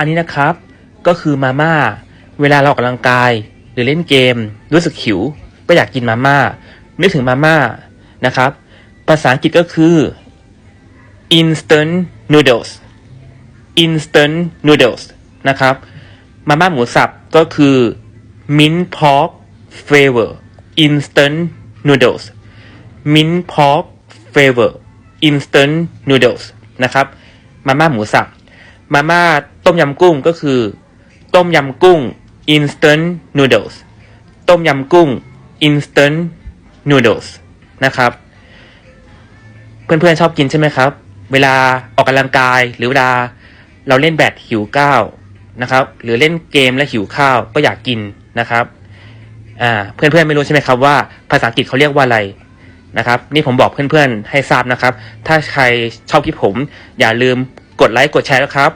อันนี้นะครับ ก็คือมาม่า เวลาเราออกกำลังกาย หรือเล่นเกม รู้สึกหิว ก็อยากกินมาม่า นึกถึงมาม่านะครับ ภาษาอังกฤษก็คือ instant noodles instant noodles นะครับ มาม่าหมูสับก็คือ mint pork flavor instant noodles mint pork flavor instant noodles นะครับ มาม่าหมูสับ มาม่าต้มยำกุ้งก็คือ ต้มยำกุ้ง instant noodles ต้มยำกุ้ง instant noodles นะครับ เพื่อนๆชอบกินใช่ไหมครับ เวลาออกกำลังกายหรือเวลาเราเล่นแบดหิวข้าวนะครับ หรือเล่นเกมและหิวข้าวก็อยากกินนะครับอ่าเพื่อนๆไม่รู้ใช่ไหมครับว่าภาษาอังกฤษเขาเรียกว่าอะไรนะครับ นี่ผมบอกเพื่อนๆให้ทราบนะครับ ถ้าใครชอบคลิปผม อย่าลืม กดไลค์กดแชร์นะครับ